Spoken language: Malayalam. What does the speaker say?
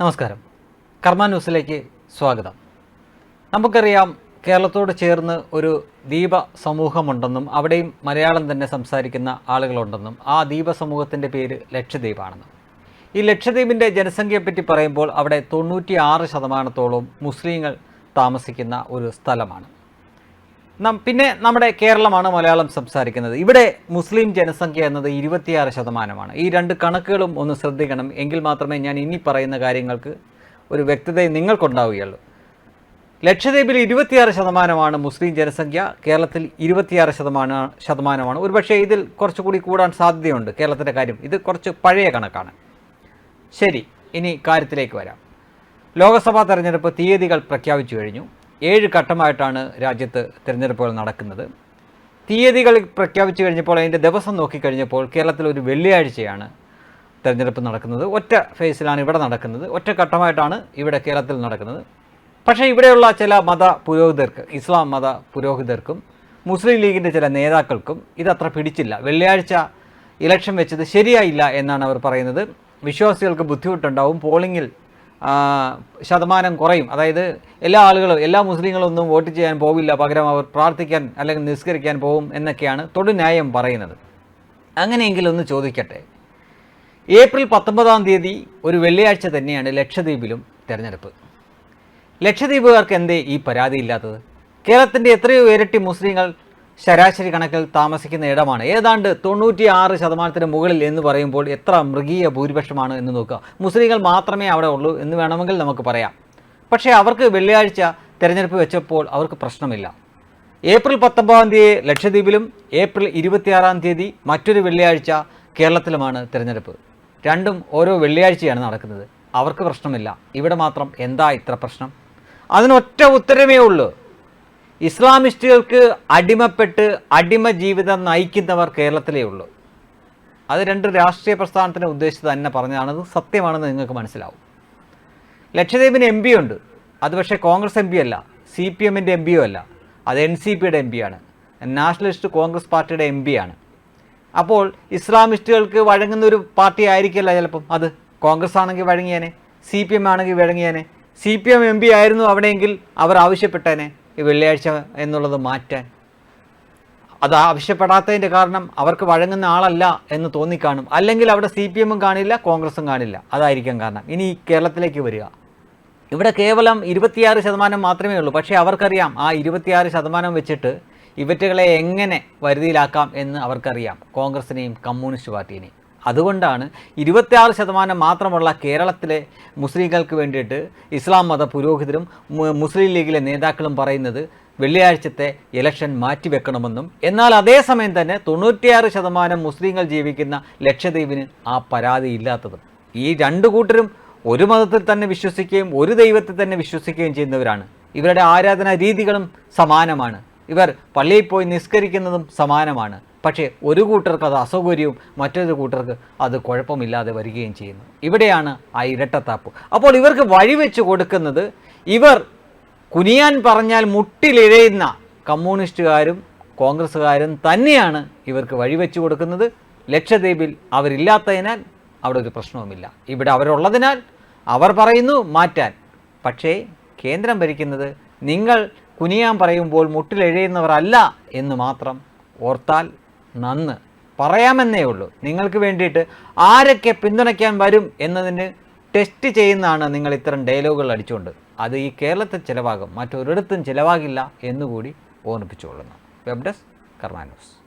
നമസ്കാരം. കർമ്മ ന്യൂസിലേക്ക് സ്വാഗതം. നമുക്കറിയാം കേരളത്തോട് ചേർന്ന് ഒരു ദ്വീപ സമൂഹമുണ്ടെന്നും അവിടെയും മലയാളം തന്നെ സംസാരിക്കുന്ന ആളുകളുണ്ടെന്നും ആ ദ്വീപ സമൂഹത്തിന്റെ പേര് ലക്ഷദ്വീപാണെന്നും. ഈ ലക്ഷദ്വീപിന്റെ ജനസംഖ്യയെപ്പറ്റി പറയുമ്പോൾ അവിടെ തൊണ്ണൂറ്റി ആറ് ശതമാനത്തോളം മുസ്ലിങ്ങൾ താമസിക്കുന്ന ഒരു സ്ഥലമാണ്. പിന്നെ നമ്മുടെ കേരളമാണ് മലയാളം സംസാരിക്കുന്നത്. ഇവിടെ മുസ്ലിം ജനസംഖ്യ എന്നത് ഇരുപത്തിയാറ് ശതമാനമാണ്. ഈ രണ്ട് കണക്കുകളും ഒന്ന് ശ്രദ്ധിക്കണം. എങ്കിൽ മാത്രമേ ഞാൻ ഇനി പറയുന്ന കാര്യങ്ങൾക്ക് ഒരു വ്യക്തത നിങ്ങൾക്കുണ്ടാവുകയുള്ളൂ. ലക്ഷദ്വീപിൽ ഇരുപത്തിയാറ് ശതമാനമാണ് മുസ്ലിം ജനസംഖ്യ. കേരളത്തിൽ ഇരുപത്തിയാറ് ശതമാന ശതമാനമാണ്. ഒരുപക്ഷെ ഇതിൽ കുറച്ചുകൂടി കൂടാൻ സാധ്യതയുണ്ട് കേരളത്തിന്റെ കാര്യം. ഇത് കുറച്ച് പഴയ കണക്കാണ്. ശരി ഇനി കാര്യത്തിലേക്ക് വരാം. ലോക്സഭാ തെരഞ്ഞെടുപ്പ് തീയതികൾ പ്രഖ്യാപിച്ചു കഴിഞ്ഞു. ഏഴ് ഘട്ടമായിട്ടാണ് രാജ്യത്ത് തിരഞ്ഞെടുപ്പുകൾ നടക്കുന്നത്. തീയതികൾ പ്രഖ്യാപിച്ചു കഴിഞ്ഞപ്പോൾ അതിന്റെ ദിവസം നോക്കിക്കഴിഞ്ഞപ്പോൾ കേരളത്തിൽ ഒരു വെള്ളിയാഴ്ചയാണ് തിരഞ്ഞെടുപ്പ് നടക്കുന്നത്. ഒറ്റ ഫേസിലാണ് ഇവിടെ നടക്കുന്നത്. ഒറ്റ ഘട്ടമായിട്ടാണ് ഇവിടെ കേരളത്തിൽ നടക്കുന്നത്. പക്ഷേ ഇവിടെയുള്ള ചില മത പുരോഹിതർക്ക് ഇസ്ലാം മത പുരോഹിതർക്കും മുസ്ലിം ലീഗിന്റെ ചില നേതാക്കൾക്കും ഇതത്ര പിടിച്ചില്ല. വെള്ളിയാഴ്ച ഇലക്ഷൻ വെച്ചത് ശരിയായില്ല എന്നാണ് അവർ പറയുന്നത്. വിശ്വാസികൾക്ക് ബുദ്ധിമുട്ടുണ്ടാവും. പോളിങ്ങിൽ ശതമാനം കുറയും. അതായത് എല്ലാ ആളുകളും എല്ലാ മുസ്ലിങ്ങളും ഒന്നും വോട്ട് ചെയ്യാൻ പോവില്ല. പകരം അവർ പ്രാർത്ഥിക്കാൻ അല്ലെങ്കിൽ നിസ്കരിക്കാൻ പോകും എന്നൊക്കെയാണ് തൊടുന്യായം പറയുന്നത്. അങ്ങനെയെങ്കിൽ ഒന്ന് ചോദിക്കട്ടെ. ഏപ്രിൽ പത്തൊമ്പതാം തീയതി ഒരു വെള്ളിയാഴ്ച തന്നെയാണ് ലക്ഷദ്വീപിലും തിരഞ്ഞെടുപ്പ്. ലക്ഷദ്വീപുകാർക്ക് എന്തേ ഈ പരാതിയില്ലാത്തത്? കേരളത്തിന്റെ എത്രയോ ഇരട്ടി മുസ്ലിങ്ങൾ ശരാശരി കണക്കിൽ താമസിക്കുന്ന ഇടമാണ്. ഏതാണ്ട് തൊണ്ണൂറ്റി ആറ് ശതമാനത്തിന് മുകളിൽ എന്ന് പറയുമ്പോൾ എത്ര മൃഗീയ ഭൂരിപക്ഷമാണ് എന്ന് നോക്കുക. മുസ്ലിങ്ങൾ മാത്രമേ അവിടെ ഉള്ളൂ എന്ന് വേണമെങ്കിൽ നമുക്ക് പറയാം. പക്ഷേ അവർക്ക് വെള്ളിയാഴ്ച തിരഞ്ഞെടുപ്പ് വെച്ചപ്പോൾ അവർക്ക് പ്രശ്നമില്ല. ഏപ്രിൽ പത്തൊമ്പതാം തീയതി ലക്ഷദ്വീപിലും ഏപ്രിൽ ഇരുപത്തിയാറാം തീയതി മറ്റൊരു വെള്ളിയാഴ്ച കേരളത്തിലുമാണ് തിരഞ്ഞെടുപ്പ്. രണ്ടും ഓരോ വെള്ളിയാഴ്ചയാണ് നടക്കുന്നത്. അവർക്ക് പ്രശ്നമില്ല. ഇവിടെ മാത്രം എന്താ ഇത്ര പ്രശ്നം? അതിനൊറ്റ ഉത്തരമേ ഉള്ളൂ. ഇസ്ലാമിസ്റ്റുകൾക്ക് അടിമപ്പെട്ട് അടിമ ജീവിതം നയിക്കുന്നവർ കേരളത്തിലേ ഉള്ളൂ. അത് രണ്ട് രാഷ്ട്രീയ പ്രസ്ഥാനത്തിനെ ഉദ്ദേശിച്ച് തന്നെ പറഞ്ഞതാണത് സത്യമാണെന്ന് നിങ്ങൾക്ക് മനസ്സിലാവും. ലക്ഷദ്വീപിന് എം പി ഉണ്ട്. അത് പക്ഷേ കോൺഗ്രസ് എം പി അല്ല. സി പി എമ്മിന്റെ എം പി അല്ല. അത് എൻ സി പിയുടെ എം പിയാണ് നാഷണലിസ്റ്റ് കോൺഗ്രസ് പാർട്ടിയുടെ എം ആണ്. അപ്പോൾ ഇസ്ലാമിസ്റ്റുകൾക്ക് വഴങ്ങുന്ന ഒരു പാർട്ടി ആയിരിക്കില്ല ചിലപ്പം. അത് കോൺഗ്രസ് ആണെങ്കിൽ വഴങ്ങിയേനെ സി പി എം ആണെങ്കിൽ വഴങ്ങിയേനെ. C P M M P ആയിരുന്നു അവിടെയെങ്കിൽ അവർ ആവശ്യപ്പെട്ടേനെ. ഈ വെള്ളിയാഴ്ച എന്നുള്ളത് മാറ്റാൻ. അത് ആവശ്യപ്പെടാത്തതിന്റെ കാരണം അവർക്ക് വഴങ്ങുന്ന ആളല്ല എന്ന് തോന്നിക്കാണും അല്ലെങ്കിൽ അവിടെ സി പി എമ്മും കാണില്ല കോൺഗ്രസും കാണില്ല. അതായിരിക്കും കാരണം. ഇനി കേരളത്തിലേക്ക് വരിക. ഇവിടെ കേവലം ഇരുപത്തിയാറ് ശതമാനം മാത്രമേ ഉള്ളൂ. പക്ഷേ അവർക്കറിയാം ആ ഇരുപത്തിയാറ് ശതമാനം വെച്ചിട്ട് ഇവറ്റുകളെ എങ്ങനെ വരുതിയിലാക്കാം എന്ന് അവർക്കറിയാം. കോൺഗ്രസിനെയും കമ്മ്യൂണിസ്റ്റ് പാർട്ടീനെയും അതുകൊണ്ടാണ് ഇരുപത്തിയാറ് ശതമാനം മാത്രമുള്ള കേരളത്തിലെ മുസ്ലിങ്ങൾക്ക് വേണ്ടിയിട്ട് ഇസ്ലാം മത പുരോഹിതരും മുസ്ലിം ലീഗിലെ നേതാക്കളും പറയുന്നത് വെള്ളിയാഴ്ചത്തെ ഇലക്ഷൻ മാറ്റിവെക്കണമെന്നും എന്നാൽ അതേസമയം തന്നെ തൊണ്ണൂറ്റിയാറ് ശതമാനം മുസ്ലിങ്ങൾ ജീവിക്കുന്ന ലക്ഷദ്വീപിന് ആ പരാതി ഇല്ലാത്തതും ഈ രണ്ട് കൂട്ടരും ഒരു മതത്തിൽ തന്നെ വിശ്വസിക്കുകയും ഒരു ദൈവത്തിൽ തന്നെ വിശ്വസിക്കുകയും ചെയ്യുന്നവരാണ്. ഇവരുടെ ആരാധനാ രീതികളും സമാനമാണ്. ഇവർ പള്ളിയിൽ പോയി നിസ്കരിക്കുന്നതും സമാനമാണ്. പക്ഷേ ഒരു കൂട്ടർക്ക് അത് അസൗകര്യവും മറ്റൊരു കൂട്ടർക്ക് അത് കുഴപ്പമില്ലാതെ വരികയും ചെയ്യുന്നു. ഇവിടെയാണ് ആ ഇരട്ടത്താപ്പ്. അപ്പോൾ ഇവർക്ക് വഴിവെച്ച് കൊടുക്കുന്നത് ഇവർ കുനിയാൻ പറഞ്ഞാൽ മുട്ടിലിഴയുന്ന കമ്മ്യൂണിസ്റ്റുകാരും കോൺഗ്രസ്സുകാരും തന്നെയാണ് ഇവർക്ക് വഴിവെച്ച് കൊടുക്കുന്നത്. ലക്ഷദ്വീപിൽ അവരില്ലാത്തതിനാൽ അവിടെ ഒരു പ്രശ്നവുമില്ല. ഇവിടെ അവരുള്ളതിനാൽ അവർ പറയുന്നു മാറ്റാൻ. പക്ഷേ കേന്ദ്രം ഭരിക്കുന്നത് നിങ്ങൾ കുനിയാൻ പറയുമ്പോൾ മുട്ടിലെഴയുന്നവരല്ല എന്ന് മാത്രം ഓർത്താൽ നന്ന്. പറയാമെന്നേ ഉള്ളൂ. നിങ്ങൾക്ക് വേണ്ടിയിട്ട് ആരൊക്കെ പിന്തുണയ്ക്കാൻ വരും എന്നതിന് ടെസ്റ്റ് ചെയ്യുന്നതാണ് നിങ്ങൾ ഇത്തരം ഡയലോഗുകൾ അടിച്ചുകൊണ്ട്. അത് ഈ കേരളത്തിൽ ചിലവാകും. മറ്റൊരിടത്തും ചിലവാകില്ല എന്നുകൂടി ഓർമ്മിപ്പിച്ചുകൊള്ളുന്നു. Web desk Karma news